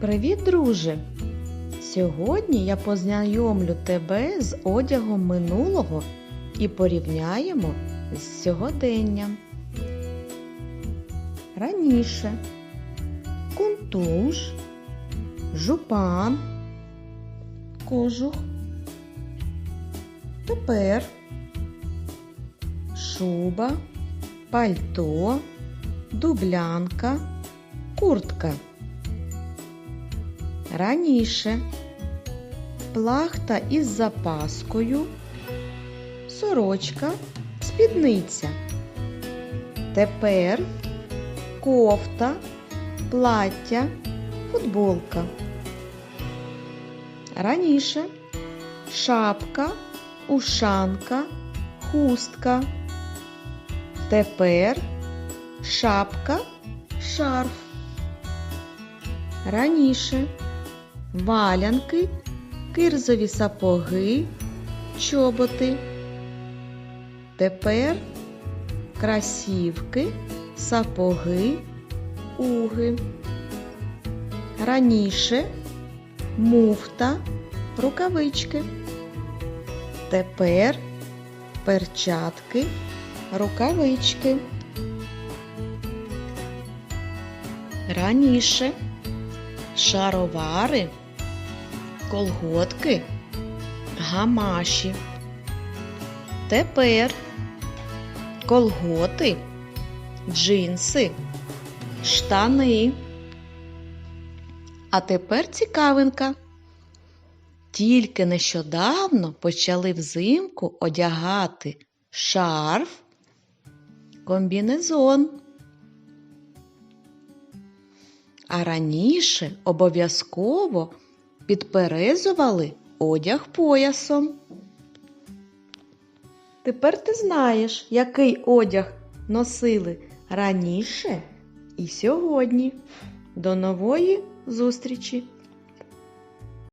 Привіт, друже! Сьогодні я познайомлю тебе з одягом минулого і порівняємо з сьогоденням. Раніше кунтуш, жупан, кожух. Тепер шуба, пальто, дублянка, куртка. Раніше плахта із запаскою, сорочка, спідниця. Тепер кофта, плаття, футболка. Раніше шапка, ушанка, хустка. Тепер шапка, шарф. Раніше валянки, кирзові сапоги, чоботи. Тепер красівки, сапоги, уги. Раніше муфта, рукавички. Тепер перчатки, рукавички. Раніше шаровари, колготки, гамаші. Тепер колготи, джинси, штани. А тепер цікавинка. Тільки нещодавно почали взимку одягати шарф, комбінезон. А раніше обов'язково підперезували одяг поясом. Тепер ти знаєш, який одяг носили раніше і сьогодні. До нової зустрічі!